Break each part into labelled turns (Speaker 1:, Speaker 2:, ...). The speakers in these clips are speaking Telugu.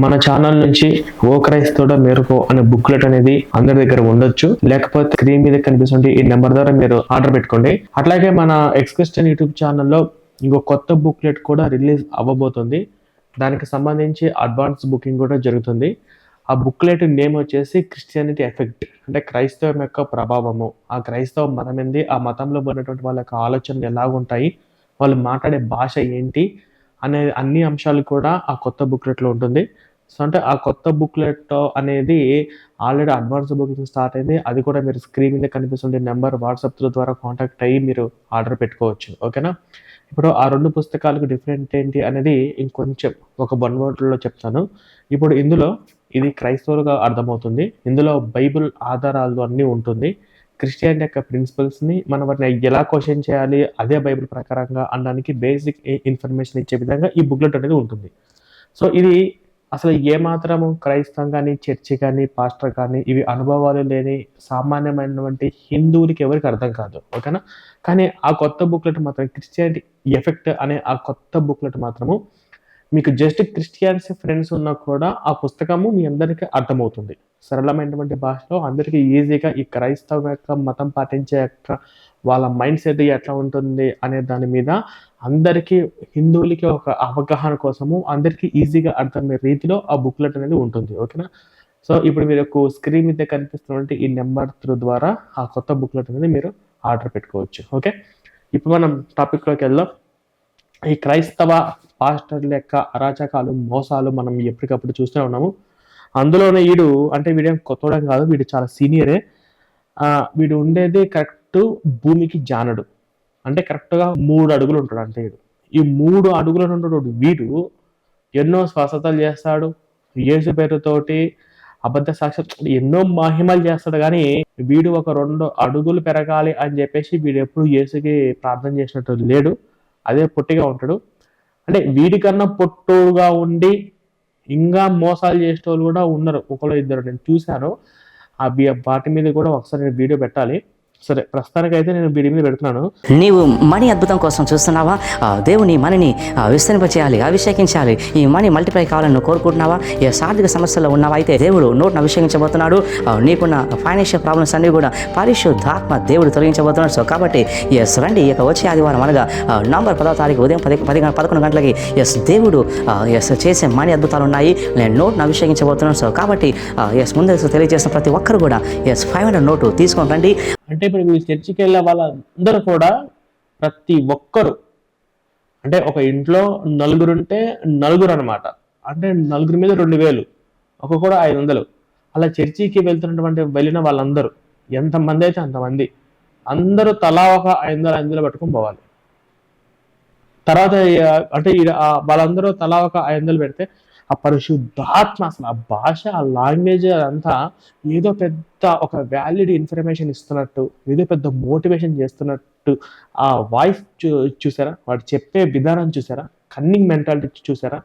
Speaker 1: మన ఛానల్ నుంచి ఓ క్రైస్తవుడ మేరకు అనే బుక్లెట్ అనేది అందరి దగ్గర ఉండొచ్చు. లేకపోతే స్క్రీన్ మీద కనిపిస్తుంది ఈ నెంబర్ ద్వారా మీరు ఆర్డర్ పెట్టుకోండి. అట్లాగే మన ఎక్స్క్రిస్టియన్ యూట్యూబ్ ఛానల్లో ఇంకో కొత్త బుక్లెట్ కూడా రిలీజ్ అవ్వబోతుంది. దానికి సంబంధించి అడ్వాన్స్ బుకింగ్ కూడా జరుగుతుంది. ఆ బుక్లెట్ నేమ్ వచ్చేసి క్రిస్టియానిటీ ఎఫెక్ట్ అంటే క్రైస్తవం యొక్క ప్రభావము. ఆ క్రైస్తవ మతం ఏంది ఆ మతంలో ఉన్నటువంటి వాళ్ళ యొక్క ఆలోచనలు ఎలాగుంటాయి? వాళ్ళు మాట్లాడే భాష ఏంటి? అనే అన్ని అంశాలు కూడా ఆ కొత్త బుక్లెట్లో ఉంటుంది. సో అంటే ఆ కొత్త బుక్లెట్ అనేది ఆల్రెడీ అడ్వాన్స్ బుకింగ్ స్టార్ట్ అయింది. అది కూడా మీరు స్క్రీన్ మీద కనిపిస్తుండే నెంబర్ వాట్సాప్ ద్వారా కాంటాక్ట్ అయ్యి మీరు ఆర్డర్ పెట్టుకోవచ్చు. ఓకేనా? ఇప్పుడు ఆ రెండు పుస్తకాలకు డిఫరెంట్ ఏంటి అనేది ఇంకొంచెం ఒక వన్ వర్డ్లో చెప్తాను. ఇప్పుడు ఇందులో ఇది క్రైస్తవులుగా అర్థమవుతుంది. ఇందులో బైబిల్ ఆధారాలు అన్నీ ఉంటుంది. క్రిస్టియానిటీ యొక్క ప్రిన్సిపల్స్ని మనం వాటిని ఎలా క్వశ్చన్ చేయాలి అదే బైబిల్ ప్రకారంగా అనడానికి బేసిక్ ఇన్ఫర్మేషన్ ఇచ్చే విధంగా ఈ బుక్లెట్ అనేది ఉంటుంది. సో ఇది అసలు ఏమాత్రము క్రైస్తవం కానీ చర్చి కానీ పాస్టర్ కానీ ఇవి అనుభవాలు లేని సామాన్యమైనటువంటి హిందువులకి ఎవరికి అర్థం కాదు. ఓకేనా? కానీ ఆ కొత్త బుక్లెట్ మాత్రం క్రిస్టియానిటీ ఎఫెక్ట్ అనే ఆ కొత్త బుక్లెట్ మాత్రము మీకు జస్ట్ క్రిస్టియన్స్ ఫ్రెండ్స్ ఉన్నా కూడా ఆ పుస్తకము మీ అందరికీ అర్థమవుతుంది. సరళమైనటువంటి భాషలో అందరికీ ఈజీగా ఈ క్రైస్తవ యొక్క మతం పాటించే యొక్క వాళ్ళ మైండ్ సెట్ ఎట్లా ఉంటుంది అనే దాని మీద అందరికీ హిందువులకి ఒక అవగాహన కోసము అందరికీ ఈజీగా అర్థమయ్యే రీతిలో ఆ బుక్లెట్ అనేది ఉంటుంది. ఓకేనా సో ఇప్పుడు మీరు స్క్రీన్ మీద కనిపిస్తున్నటువంటి ఈ నెంబర్ త్రూ ద్వారా ఆ కొత్త బుక్లెట్ అనేది మీరు ఆర్డర్ పెట్టుకోవచ్చు. ఓకే ఇప్పుడు మనం టాపిక్లోకి వెళ్దాం. ఈ క్రైస్తవ పాస్టర్ల యొక్క అరాచకాలు మోసాలు మనం ఎప్పటికప్పుడు చూస్తూనే ఉన్నాము. అందులోనే వీడు అంటే వీడేం కొత్తడం కాదు వీడు చాలా సీనియరే. వీడు ఉండేది కరెక్ట్ భూమికి జానడు. అంటే కరెక్ట్గా మూడు అడుగులు ఉంటాడు అంటే వీడు. ఈ మూడు అడుగులు ఉంటాడు వీడు ఎన్నో స్వస్థతలు చేస్తాడు. యేసు పేరుతోటి అబద్ధ సాక్షి ఎన్నో మహిమలు చేస్తాడు కానీ వీడు ఒక రెండు అడుగులు పెరగాలి అని చెప్పేసి వీడు ఎప్పుడు యేసుకి ప్రార్థన చేసినట్టు లేడు. అదే పొట్టిగా ఉంటాడు. అంటే వీడికన్నా పొట్టుగా ఉండి ఇంకా మోసాలు చేసే వాళ్ళు కూడా ఉన్నారు. ఒకళ్ళు ఇద్దరు నేను చూశాను. ఆ వాటి మీద కూడా ఒకసారి నేను వీడియో పెట్టాలి. సరే ప్రస్తుతానికైతే నేను వీడి మీద పెడుతున్నాను.
Speaker 2: నీవు మణి అద్భుతం కోసం చూస్తున్నావా? దేవుని మనీని విస్తరింపచేయాలి అభిషేకించాలి ఈ మనీ మల్టిప్లై కావాలని నువ్వు కోరుకుంటున్నావా? ఏ ఆర్థిక సమస్యలో ఉన్నావా? అయితే దేవుడు నోట్ను అభిషేకించబోతున్నాడు. నీకున్న ఫైనాన్షియల్ ప్రాబ్లమ్స్ అన్ని కూడా పరిశుద్ధాత్మ దేవుడు తొలగించబోతున్నాడు. సో కాబట్టి ఎస్ రండి ఇక వచ్చే ఆదివారం అనగా నవంబర్ పదో తారీఖు ఉదయం పది పది పదకొండు గంటలకి ఎస్ దేవుడు ఎస్ చేసే మణి అద్భుతాలు ఉన్నాయి. నేను నోట్ను అభిషేకించబోతున్నాను. సో కాబట్టి ఎస్ ముందు తెలియజేసిన ప్రతి ఒక్కరు కూడా ఎస్ ఫైవ్ హండ్రెడ్ నోటు తీసుకొని రండి.
Speaker 1: అంటే ఇప్పుడు మీరు చర్చికి వెళ్ళే వాళ్ళందరూ కూడా ప్రతి ఒక్కరు అంటే ఒక ఇంట్లో నలుగురు ఉంటే నలుగురు అనమాట అంటే నలుగురి మీద రెండు వేలు ఒక కూడా ఐదు వందలు. అలా చర్చికి వెళ్తున్నటువంటి వెళ్ళిన వాళ్ళందరూ ఎంతమంది అయితే అంతమంది అందరూ తలా ఒక ఐదు వందలు ఐదు వందలు పట్టుకొని పోవాలి. తర్వాత అంటే ఈడ- వాళ్ళందరూ తలా ఒక ఐదు వందలు పెడితే ఆ పరిశుద్ధాత్మ అసలు ఆ భాష ఆ లాంగ్వేజ్ అంతా ఏదో పెద్ద ఒక వ్యాలిడ్ ఇన్ఫర్మేషన్ ఇస్తున్నట్టు ఏదో పెద్ద మోటివేషన్ చేస్తున్నట్టు ఆ వాయిస్ చూ చూసారా? వాడు చెప్పే విధానం చూసారా? కన్నింగ్ మెంటాలిటీ చూసారా?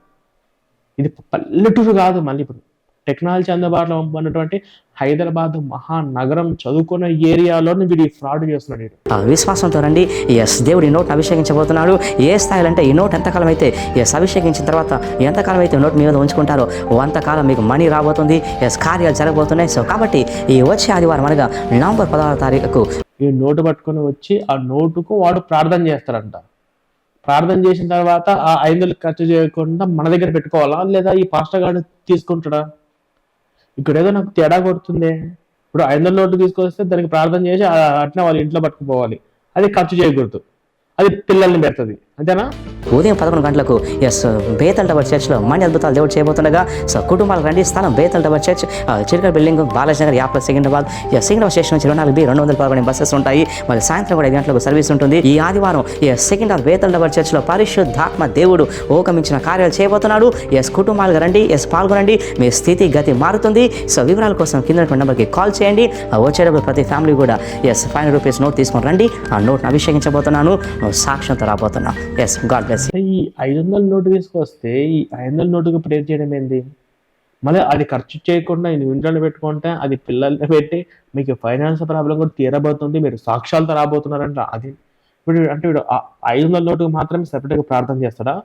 Speaker 1: ఇది పల్లెటూరు కాదు మళ్ళీ ఇప్పుడు. టెక్నాలజీ అందుబాటులో ఉన్నటువంటి హైదరాబాద్ మహానగరం చదువుకున్న ఏరియాలోనే వీడు ఫ్రాడ్ చేస్తున్నాడు
Speaker 2: విశ్వాసంతో రండి. ఎస్ దేవుడు ఈ నోట్ను అభిషేకించబోతున్నాడు. ఏ స్థాయిలో అంటే ఈ నోట్ ఎంతకాలం అయితే ఎస్ అభిషేకించిన తర్వాత ఎంతకాలం అయితే నోట్ మీ మీద ఉంచుకుంటారో అంతకాలం మీకు మనీ రాబోతుంది. ఎస్ కార్యాలు జరగబోతున్నాయి. సో కాబట్టి ఈ వచ్చే ఆదివారం అనగా నవంబర్ పదహారు తారీఖుకు
Speaker 1: ఈ నోటు పట్టుకొని వచ్చి ఆ నోటుకు వాడు ప్రార్థన చేస్తాడంట. ప్రార్థన చేసిన తర్వాత ఆ ఐదు వందలు ఖర్చు చేయకుండా మన దగ్గర పెట్టుకోవాలా? లేదా ఈ పాస్టర్ గార్డు తీసుకుంటాడా? ఇక్కడ ఏదో నాకు తేడా కొడుతుంది. ఇప్పుడు ఐదు వందల నోటు తీసుకొస్తే దానికి ప్రార్థన చేసి ఆ అట్నే వాళ్ళ ఇంట్లో పట్టుకుపోవాలి. అది ఖర్చు చేయకూడదు. అది పిల్లల్ని పెడుతుంది. అంతేనా?
Speaker 2: ఉదయం పదకొండు గంటలకు ఎస్ బేతల్ టవర్ చర్చ్లో మణి అద్భుతాలు దేవుడు చేయబోతుండగా సో కుటుంబాలకు రండి స్థలం బేతల్ టవర్ చర్చ్ ఆ, చిరకల్ బిల్డింగ్ బాలాజీ నగర్ యాప్ల సికింద్రాబాద్ ఎస్ సికింద్రాబాద్ స్టేషన్ నుంచి ఇరవై నాలుగు బి రెండు వందల పదకొండు బస్సెస్ ఉంటాయి. మరి సాయంత్రం కూడా ఐదు గంటలకు సర్వీస్ ఉంటుంది. ఈ ఆదివారం ఎస్ సికింద్రాబాద్ బేతల్ టవర్ చర్చ్లో పరిశుద్ధాత్మ దేవుడు ఓకమించిన కార్యాలు చేయబోతున్నాడు. ఎస్ కుటుంబాలకు రండి ఎస్ పాల్గొనండి. మీ స్థితి గతి మారుతుంది. సో వివరాల కోసం కింద నెంబర్కి కాల్ చేయండి. వచ్చేటప్పుడు ప్రతి ఫ్యామిలీ కూడా ఎస్ ఫైవ్ రూపీస్ నోట్ తీసుకొని రండి. ఆ నోట్ను అభిషేకించబోతున్నాను. సాక్ష్యంతో రాబోతున్నాను ఎస్ గాడ్ బ్లెస్
Speaker 1: అంటే ఈ ఐదు వందల నోటు తీసుకొస్తే ఈ ఐదు వందల నోటుకు ప్రేర్ చేయడం ఏంది? మళ్ళీ అది ఖర్చు చేయకుండా నేను ఇంట్లో పెట్టుకుంటే అది పిల్లల్ని పెట్టి మీకు ఫైనాన్స్ ప్రాబ్లం కూడా తీరబోతుంది మీరు సాక్ష్యాలతో రాబోతున్నారంట. అది ఇప్పుడు అంటే వీడు ఐదు వందల నోటుకు మాత్రమే సెపరేట్గా ప్రార్థన చేస్తాడా?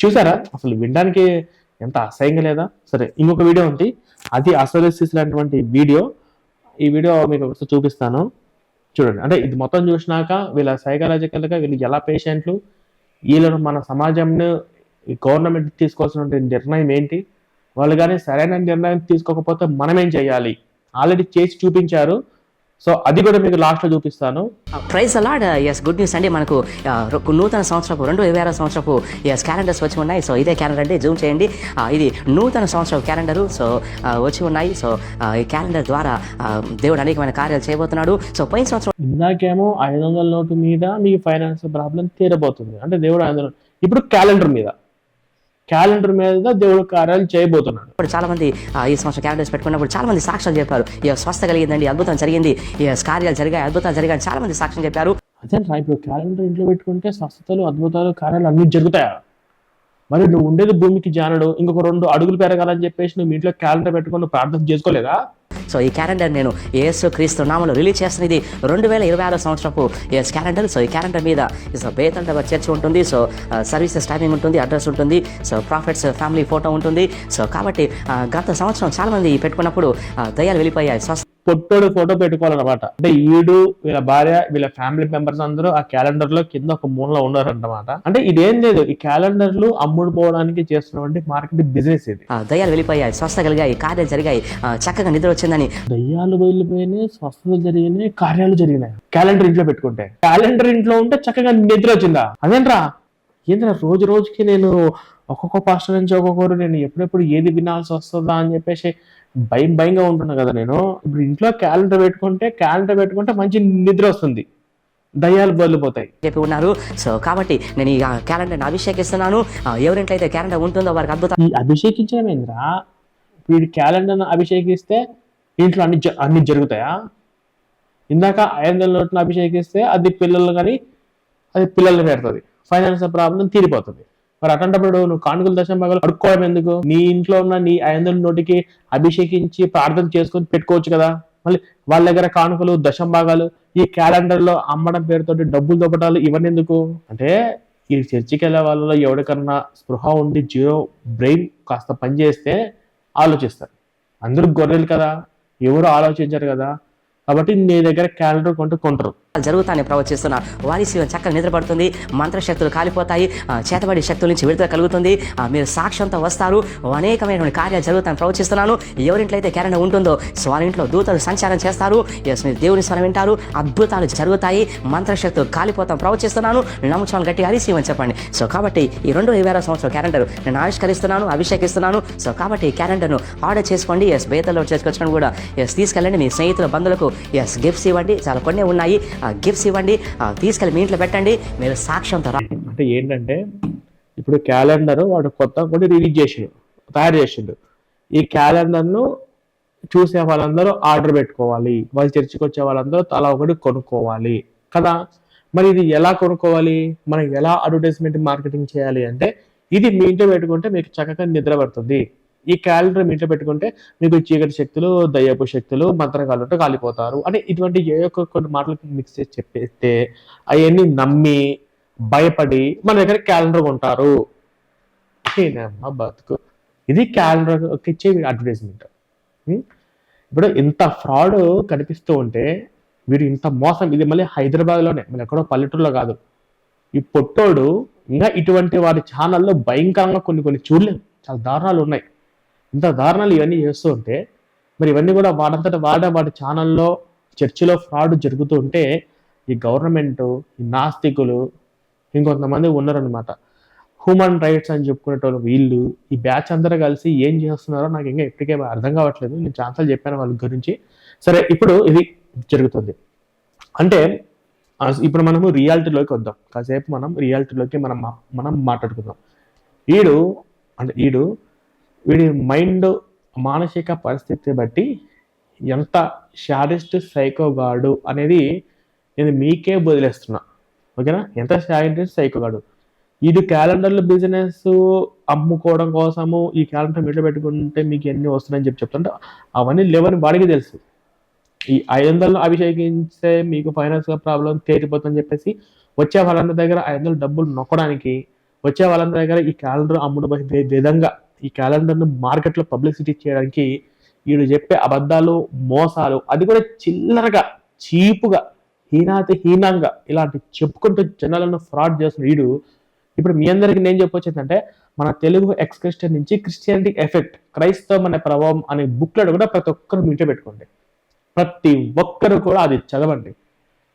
Speaker 1: చూసారా? అసలు వినడానికి ఎంత అసహ్యంగా లేదా? సరే ఇంకొక వీడియో ఉంది. అది అసోలిసిస్ లాంటివంటి వీడియో. ఈ వీడియో మీకు చూపిస్తాను. చూడండి. అంటే ఇది మొత్తం చూసినాక వీళ్ళ సైకలాజికల్గా వీళ్ళు ఎలా పేషెంట్లు వీళ్ళను మన సమాజంను గవర్నమెంట్ తీసుకోవాల్సిన నిర్ణయం ఏంటి వాళ్ళు కానీ సరైన నిర్ణయం తీసుకోకపోతే మనం ఏం చేయాలి? ఆల్రెడీ చేసి చూపించారు. సో అది కూడా మీకు లాస్ట్లో చూపిస్తాను.
Speaker 2: ప్రైజ్ అలాడ్ ఎస్ గుడ్ న్యూస్ అండి. మనకు రు- నూతన సంవత్సరపు రెండు ఇరవై ఆరో సంవత్సరపు ఎస్ క్యాలెండర్స్ వచ్చి ఉన్నాయి. సో ఇదే క్యాలెండర్ అండి. జూమ్ చేయండి. ఆ, ఇది నూతన సంవత్సరం క్యాలెండరు సో ఆ, వచ్చి ఉన్నాయి. సో ఈ క్యాలెండర్ ద్వారా దేవుడు అనేకమైన కార్యాలు చేయబోతున్నాడు. సో పోయిన సంవత్సరం
Speaker 1: ఇందాకేమో ఐదు వందల నోటు మీద మీ ఫైనాన్స్ ప్రాబ్లం తీరబోతుంది. అంటే దేవుడు ఐదు ఇప్పుడు క్యాలెండర్ మీద. క్యాలెండర్ మీద దేవుడు కార్యాలు చేయబోతున్నాడు.
Speaker 2: ఇప్పుడు చాలా మంది ఆ, ఈ సంవత్సరం క్యాలెండర్స్ పెట్టుకున్నప్పుడు చాలా మంది సాక్ష్యాలు చెప్పారు. స్వస్థ కలిగిందండి అద్భుతం జరిగింది కార్యాలు జరిగాయి అద్భుతాలు జరిగాయి చాలా మంది సాక్ష్యం చెప్పారు.
Speaker 1: అదే ఇప్పుడు క్యాలెండర్ ఇంట్లో పెట్టుకుంటే స్వస్థతలు అద్భుతాలు కార్యాలు అన్ని జరుగుతాయా? మరి నువ్వు ఉండేది భూమికి జానడు ఇంకొక రెండు అడుగులు పెరగాలని చెప్పేసి నువ్వు ఇంట్లో క్యాలెండర్ పెట్టుకొని ప్రార్థన చేసుకోలేదా?
Speaker 2: సో ఈ క్యాలెండర్ నేను ఏసు క్రీస్తు నామంలో రిలీజ్ చేస్తున్న ఇది రెండు వేల ఇరవై ఆరో సంవత్సరపు ఎస్ క్యాలెండర్. సో ఈ క్యాలెండర్ మీద సో బేతంట చర్చ్ ఉంటుంది. సో సర్వీసెస్ టైమింగ్ ఉంటుంది అడ్రస్ ఉంటుంది. సో ప్రాఫిట్స్ ఫ్యామిలీ ఫోటో ఉంటుంది. సో కాబట్టి గత సంవత్సరం చాలా మంది పెట్టుకున్నప్పుడు దయ్యాలు వెళ్ళిపోయాయి. స్వస్థ
Speaker 1: పొట్టోడు ఫోటో పెట్టుకోవాలన్నమాట. అంటే ఈడు వీళ్ళ భార్య వీళ్ళ ఫ్యామిలీ మెంబర్స్ అందరూ ఆ క్యాలెండర్లో కింద ఒక మూలలో ఉన్నారన్నమాట. అంటే ఇదేం లేదు ఈ క్యాలెండర్లు అమ్ముడు పోవడానికి చేస్తున్నటువంటి మార్కెట్ బిజినెస్ ఇది.
Speaker 2: ఆ, దయ్యాలు వెళ్ళిపోయాయి స్వస్థ కలిగాయి కార్యాలు జరిగాయి చక్కగా నిద్ర వచ్చిందని.
Speaker 1: దయ్యాలు వెళ్ళిపోయినాయి స్వస్థతలు జరిగినాయి కార్యాలు జరిగినాయి. క్యాలెండర్ ఇంట్లో పెట్టుకుంటే. క్యాలెండర్ ఇంట్లో ఉంటే చక్కగా నిద్ర వచ్చిందా? అదేంట్రా? ఏంద్రా రోజు రోజుకి నేను ఒక్కొక్క పాస్టర్ నుంచి ఒక్కొక్కరు నేను ఎప్పుడెప్పుడు ఏది వినాల్సి వస్తుందా అని చెప్పేసి భయం భయంగా ఉంటున్నా కదా నేను. ఇప్పుడు ఇంట్లో క్యాలెండర్ పెట్టుకుంటే క్యాలెండర్ పెట్టుకుంటే మంచి నిద్ర వస్తుంది. దయ్యాలు బదిలిపోతాయి
Speaker 2: చెప్పి ఉన్నారు. సో కాబట్టి నేను ఈ క్యాలెండర్ని అభిషేకిస్తున్నాను. ఆ, ఎవరింట్లో అయితే క్యాలెండర్ ఉంటుందో వారికి అద్భుత
Speaker 1: ఈ అభిషేకించడం ఏంద్రా? వీడి క్యాలెండర్ను అభిషేకిస్తే ఇంట్లో అన్ని అన్ని జరుగుతాయా? ఇందాక ఐదు నోట్ను అభిషేకిస్తే అది పిల్లలు కానీ అది పిల్లల్ని పెడుతుంది. ఫైనాన్స్ ప్రాబ్లం తీరిపోతుంది. మరి అటువంటిప్పుడు నువ్వు కానుకలు దశ భాగాలు అడుక్కోవడం ఎందుకు? నీ ఇంట్లో ఉన్న నీ ఐదు నోటికి అభిషేకించి ప్రార్థన చేసుకొని పెట్టుకోవచ్చు కదా? మళ్ళీ వాళ్ళ దగ్గర కానుకలు దశం భాగాలు ఈ క్యాలెండర్లో అమ్మడం పేరుతోటి డబ్బులు దొబ్బటాలు ఇవన్నీ ఎందుకు? అంటే ఈ చర్చికి వెళ్ళే వాళ్ళలో ఎవరికన్నా స్పృహ ఉండి జీరో బ్రెయిన్ కాస్త పనిచేస్తే ఆలోచిస్తారు. అందరూ గొర్రెలు కదా? ఎవరు ఆలోచించరు కదా? కాబట్టి నీ దగ్గర క్యాలెండర్ కొంటే కొంటారు.
Speaker 2: జరుగుతాయని ప్రవచిస్తున్నారు. వారి శివం చక్కగా నిద్రపడుతుంది. మంత్రశక్తులు కాలిపోతాయి. చేతబడి శక్తుల నుంచి విడుదల కలుగుతుంది. మీరు సాక్ష్యంతో వస్తారు. అనేకమైనటువంటి కార్యాలు జరుగుతాయని ప్రవచిస్తున్నాను. ఎవరింట్లో అయితే క్యారెండర్ ఉంటుందో సో వారి ఇంట్లో దూతలు సంచారం చేస్తారు. ఎస్ మీరు దేవుని స్వరం వింటారు. అద్భుతాలు జరుగుతాయి. మంత్రశక్తులు కాలిపోతాం ప్రవచిస్తున్నాను. నమ్ముచాలను గట్టి హరిశివం అని చెప్పండి. సో కాబట్టి ఈ రెండు ఇరవై ఆరో సంవత్సరం క్యాలెండర్ నేను ఆవిష్కరిస్తున్నాను అభిషేకిస్తున్నాను. సో కాబట్టి ఈ క్యాలెండర్ను ఆర్డర్ చేసుకోండి. ఎస్ బేతల్లో చేసుకొచ్చిన కూడా ఎస్ తీసుకెళ్ళండి. మీ స్నేహితుల బంధువులకు ఎస్ గిఫ్ట్స్ ఇవ్వండి. చాలా కొన్ని ఉన్నాయి. గిఫ్ట్స్ ఇవ్వండి తీసుకెళ్ళి మీ ఇంట్లో పెట్టండి మీరు సాక్ష్యంతో
Speaker 1: అంటే ఏంటంటే ఇప్పుడు క్యాలెండర్ వాడు కొత్త కూడా రిలీజ్ చేసిండు తయారు చేసిండు. ఈ క్యాలెండర్ను చూసే వాళ్ళందరూ ఆర్డర్ పెట్టుకోవాలి. వాళ్ళు చర్చికి వచ్చే వాళ్ళందరూ తలా ఒకటి కొనుక్కోవాలి. కదా? మరి ఇది ఎలా కొనుక్కోవాలి? మనం ఎలా అడ్వర్టైజ్మెంట్ మార్కెటింగ్ చేయాలి అంటే ఇది మీ ఇంట్లో పెట్టుకుంటే మీకు చక్కగా నిద్ర పడుతుంది. ఈ క్యాలెండర్ ఇంట్లో పెట్టుకుంటే మీకు చీకటి శక్తులు దయ్యపు శక్తులు మంత్రగాలుంటే కాలిపోతారు అంటే ఇటువంటి ఏ ఒక్క కొన్ని మాటలు మిక్స్ చేసి చెప్పేస్తే అవన్నీ నమ్మి భయపడి మన దగ్గర క్యాలెండర్ కొంటారు. ఏనమ్మా బతుకు. ఇది క్యాలెండర్ ఇచ్చే అడ్వర్టైజ్మెంట్ ఇప్పుడు ఇంత ఫ్రాడ్ కనిపిస్తూ ఉంటే వీడు ఇంత మోసం ఇది మళ్ళీ హైదరాబాద్లోనే మళ్ళీ ఎక్కడో పల్లెటూరులో కాదు. ఈ పొట్టోడు ఇంకా ఇటువంటి వారి ఛానల్లో భయంకరంగా కొన్ని కొన్ని చూడలేము చాలా దారుణాలు ఉన్నాయి. ఇంత దారుణాలు ఇవన్నీ చేస్తూ ఉంటే మరి ఇవన్నీ కూడా వాడంతట వాడే వాడి ఛానల్లో చర్చిలో ఫ్రాడ్ జరుగుతూ ఉంటే ఈ గవర్నమెంట్ ఈ నాస్తికులు ఇంకొంతమంది ఉన్నారనమాట హ్యూమన్ రైట్స్ అని చెప్పుకునేటోళ్ళు వీళ్ళు ఈ బ్యాచ్ అందరూ కలిసి ఏం చేస్తున్నారో నాకు ఇంకా ఇప్పటికే అర్థం కావట్లేదు. నేను ఛాన్సల్ చెప్పాను వాళ్ళ గురించి. సరే ఇప్పుడు ఇది జరుగుతుంది. అంటే ఇప్పుడు మనము రియాలిటీలోకి వద్దాం. కాసేపు మనం రియాలిటీలోకి మనం మా- మనం మాట్లాడుకుందాం. ఈడు అంటే ఈడు వీడి మైండ్ మానసిక పరిస్థితి బట్టి ఎంత షాడెస్ట్ సైకోగాడు అనేది నేను మీకే వదిలేస్తున్నా ఓకేనా? ఎంత షాడెస్ట్ సైకోగాడు ఇది క్యాలెండర్లు బిజినెస్ అమ్ముకోవడం కోసము ఈ క్యాలెండర్ మీట్లో పెట్టుకుంటే మీకు ఎన్ని వస్తున్నాయని చెప్పి చెప్తుంటే అవన్నీ లేవని వాడికి తెలుసు. ఈ ఐదు వందలు అభిషేకించే మీకు ఫైనాన్స్ ప్రాబ్లం తేలిపోతుందని చెప్పేసి వచ్చే వాళ్ళందరి దగ్గర ఐదు వందలు డబ్బులు నొక్కడానికి వచ్చే వాళ్ళందరి దగ్గర ఈ క్యాలెండర్ అమ్ముడు విధంగా ఈ క్యాలెండర్ను మార్కెట్లో పబ్లిసిటీ చేయడానికి వీడు చెప్పే అబద్ధాలు మోసాలు అది కూడా చిల్లరగా చీపుగా హీనాతి హీనంగా ఇలాంటి చెప్పుకుంటూ జనాలను ఫ్రాడ్ చేస్తున్న వీడు ఇప్పుడు మీ అందరికి నేను చెప్పొచ్చు ఏంటంటే మన తెలుగు ఎక్స్ క్రిస్టియన్ నుంచి క్రిస్టియానిటీ ఎఫెక్ట్ క్రైస్తవం అనే ప్రభావం అనే బుక్లెట్ కూడా ప్రతి ఒక్కరు మీటే పెట్టుకోండి. ప్రతి ఒక్కరు కూడా అది చదవండి.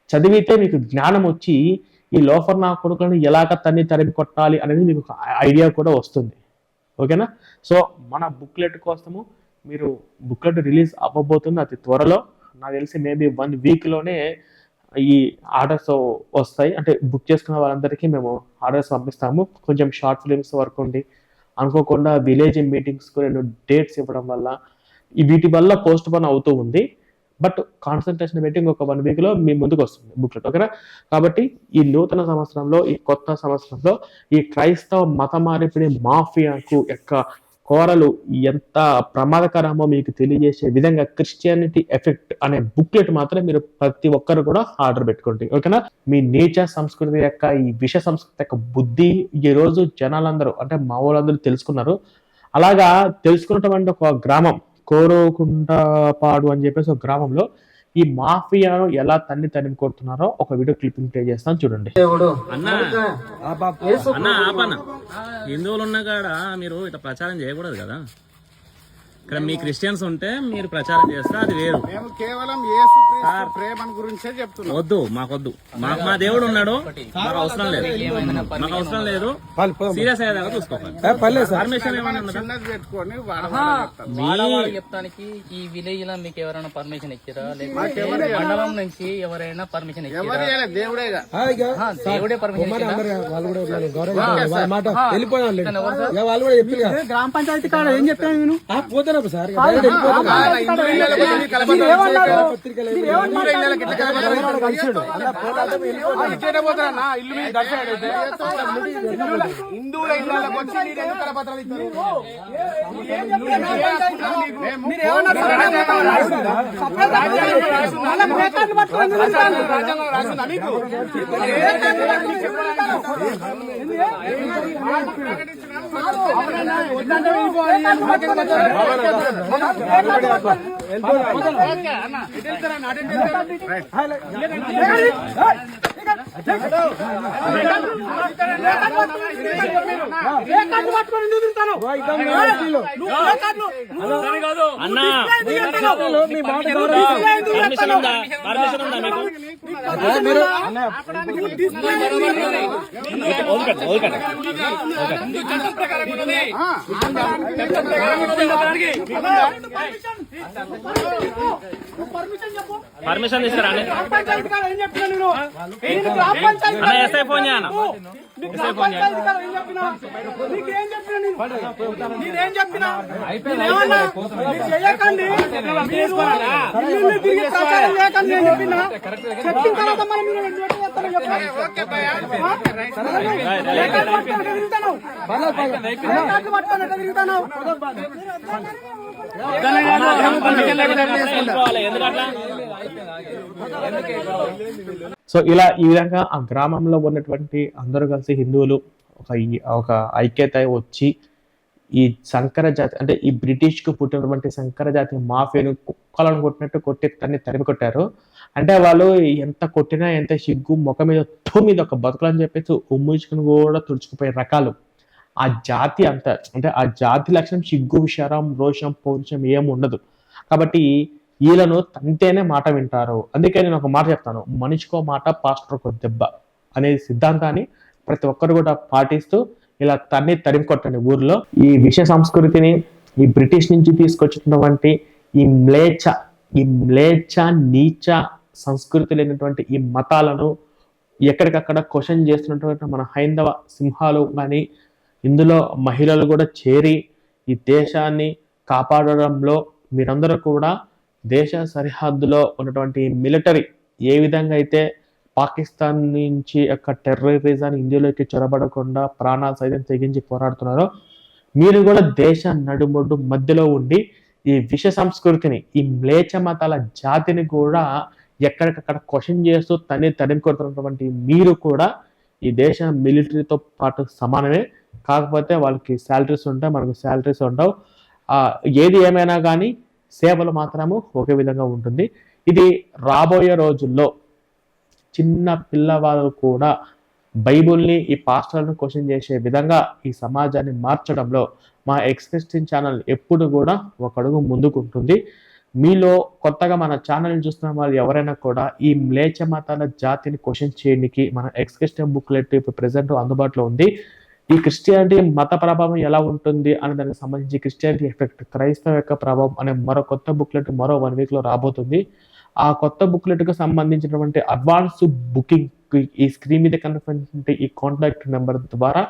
Speaker 1: చదివితే మీకు జ్ఞానం వచ్చి ఈ లోఫర్ నా కొడుకులను ఎలాగ తన్ని తరిమి కొట్టాలి అనేది మీకు ఒక ఐడియా కూడా వస్తుంది. ఓకేనా? సో మన బుక్లెట్ కోసము మీరు బుక్లెట్ రిలీజ్ అవ్వబోతుంది అతి త్వరలో. నాకు తెలిసి మేబీ వన్ వీక్లోనే ఈ ఆర్డర్స్ వస్తాయి. అంటే బుక్ చేసుకున్న వాళ్ళందరికీ మేము ఆర్డర్స్ పంపిస్తాము. కొంచెం షార్ట్ ఫిలిమ్స్ వరకు ఉండి. అనుకోకుండా విలేజ్ మీటింగ్స్కు రెండు డేట్స్ ఇవ్వడం వల్ల ఈ వీటి వల్ల పోస్ట్ పోన్ అవుతూ ఉంది. బట్ కాన్సన్ట్రేషన్ పెట్టి ఇంకొక వన్ వీక్లో మీ ముందుకు వస్తుంది బుక్లెట్ ఓకేనా? కాబట్టి ఈ నూతన సంవత్సరంలో ఈ కొత్త సంవత్సరంలో ఈ క్రైస్తవ మత మార్పిడి మాఫియాకు యొక్క కోరలు ఎంత ప్రమాదకరమో మీకు తెలియజేసే విధంగా క్రిస్టియానిటీ ఎఫెక్ట్ అనే బుక్లెట్ మాత్రం మీరు ప్రతి ఒక్కరు కూడా ఆర్డర్ పెట్టుకోండి ఓకేనా? మీ నేచర్ సంస్కృతి యొక్క ఈ విష సంస్కృతి యొక్క బుద్ధి ఈ రోజు జనాలందరూ అంటే మా వాళ్ళందరూ తెలుసుకున్నారు. అలాగా తెలుసుకున్నటువంటి ఒక గ్రామం కోరుకుంటపాడు అని చెప్పేసి ఒక గ్రామంలో ఈ మాఫియాను ఎలా తన్ని తరిమి కొడుతున్నారో ఒక వీడియో క్లిప్పింగ్ ప్లే చేస్తాను చూడండి.
Speaker 3: అన్న అన్న ఆపన్న. హిందువులు ఉన్న కాడ మీరు ఇట్లా ప్రచారం చేయకూడదు కదా. ఇక్కడ మీ క్రిస్టియన్స్ ఉంటే మీరు ప్రచారం చేస్తే అది వేరు.
Speaker 4: మేము కేవలం యేసు క్రీస్తు ప్రేమను గురించే చెప్తున్నాం.
Speaker 3: వద్దు మాకొద్దు. మాకు మా దేవుడు ఉన్నాడు. మాకు అవసరం లేదు. మాకు అవసరం లేదు. సీరియస్ అయ్యేదాకా చూసుకోవాలి పర్మిషన్ ఏమైనా
Speaker 4: పెట్టుకొని
Speaker 5: చెప్తానికి ఈ విలేజ్లో మీకు ఎవరైనా పర్మిషన్ ఇచ్చారా? లేకపోతే మండలం నుంచి ఎవరైనా పర్మిషన్ ఇచ్చారా? ఆ, దేవుడే పర్మిషన్
Speaker 6: గ్రామ పంచాయతీ కాడ ఏం చెప్పాను నేను
Speaker 7: పోతాను సార్.
Speaker 4: హిందువుల ఇళ్ళకి వచ్చి నీకు ఎందుకు కలపత్రాలు రాజ్యాంగంలో రాసిందా మీకు? ఓకే అన్న.
Speaker 3: అన్న పర్మిషన్ ఉందా పర్మిషన్ ఉందా మీకు పర్మిషన్ తీసుకురా ఎస్ఐ ఫోన్ చేయన్న ఎస్ఐ ఫోన్ చేయ
Speaker 6: నేనేం చెప్పినా నేనేమన్నా? మీరు చేయకండి మీరు ఇల్లు తిరిగి ప్రచారం చేయకండి నేను చెప్పినా తర్వాత మీరు చెప్పండి. పట్టుకొని ఎట్లా తిరుగుతాను?
Speaker 1: సో ఇలా ఈ విధంగా ఆ గ్రామంలో ఉన్నటువంటి అందరూ కలిసి హిందువులు ఒక ఒక ఐక్యత వచ్చి ఈ సంకర జాతి అంటే ఈ బ్రిటిష్కు పుట్టినటువంటి సంకర జాతి మాఫియాను కుక్కలను కొట్టినట్టు కొట్టి తన్ని తరిమి కొట్టారు. అంటే వాళ్ళు ఎంత కొట్టినా ఎంత సిగ్గు ముఖం మీద తో మీద ఒక బతుకులు అని చెప్పేసి ఉమ్మించుకుని కూడా తుడుచుకుపోయే రకాలు. ఆ జాతి అంత అంటే ఆ జాతి లక్షణం సిగ్గు విషారం రోషం పౌరుషం ఏం ఉండదు. కాబట్టి వీళ్ళను తంతేనే మాట వింటారు. అందుకే నేను ఒక మాట చెప్తాను. మనిషికో మాట పాస్టర్కో దెబ్బ అనే సిద్ధాంతాన్ని ప్రతి ఒక్కరు కూడా పాటిస్తూ ఇలా తన్ని తరిమి కొట్టండి ఊర్లో. ఈ విష సంస్కృతిని ఈ బ్రిటిష్ నుంచి తీసుకొచ్చినటువంటి ఈ మ్లేచ్ఛ ఈ మ్లేచ్ఛ నీచ సంస్కృతి లేనటువంటి ఈ మతాలను ఎక్కడికక్కడ క్వశ్చన్ చేస్తున్నటువంటి మన హైందవ సింహాలు కానీ ఇందులో మహిళలు కూడా చేరి ఈ దేశాన్ని కాపాడడంలో మీరందరూ కూడా దేశ సరిహద్దులో ఉన్నటువంటి మిలిటరీ ఏ విధంగా అయితే పాకిస్తాన్ నుంచి యొక్క టెర్రరిజాన్ని ఇండియాలోకి చొరబడకుండా ప్రాణాలు సైతం తెగించి పోరాడుతున్నారో మీరు కూడా దేశ నడుమొడ్డు మధ్యలో ఉండి ఈ విష సంస్కృతిని ఈ మ్లేచ మతాల జాతిని కూడా ఎక్కడికక్కడ క్వశ్చన్ చేస్తూ తనే తరిమికొడుతున్నటువంటి మీరు కూడా ఈ దేశ మిలిటరీతో పాటు సమానమే. కాకపోతే వాళ్ళకి శాలరీస్ ఉంటాయి మనకు శాలరీస్ ఉండవు. ఏది ఏమైనా కానీ సేవలు మాత్రము ఒకే విధంగా ఉంటుంది. ఇది రాబోయే రోజుల్లో చిన్న పిల్లవాళ్ళు కూడా బైబుల్ని ఈ పాస్టర్లను క్వశ్చన్ చేసే విధంగా ఈ సమాజాన్ని మార్చడంలో మా ఎక్స్క్రిస్టియన్ ఛానల్ ఎప్పుడు కూడా ఒక అడుగు ముందుకుంటుంది. మీలో కొత్తగా మన ఛానల్ చూస్తున్న వాళ్ళు ఎవరైనా కూడా ఈ మ్లేచ మతాల జాతిని క్వశ్చన్ చేయడానికి మన ఎక్స్క్రిస్టియన్ బుక్లెట్ ఇప్పుడు ప్రజెంట్ అందుబాటులో ఉంది. ఈ క్రిస్టియానిటీ మత ప్రభావం ఎలా ఉంటుంది అనే దానికి సంబంధించి క్రిస్టియానిటీ ఎఫెక్ట్ క్రైస్తవ యొక్క ప్రభావం అనే మరో కొత్త బుక్లెట్ మరో వన్ వీక్లో రాబోతుంది. ఆ కొత్త బుక్లెట్కు సంబంధించినటువంటి అడ్వాన్స్ బుకింగ్ ఈ స్క్రీన్ మీద కనిపించే ఈ కాంటాక్ట్ నెంబర్ ద్వారా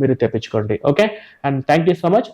Speaker 1: మీరు తెప్పించుకోండి. Okay and thank you so much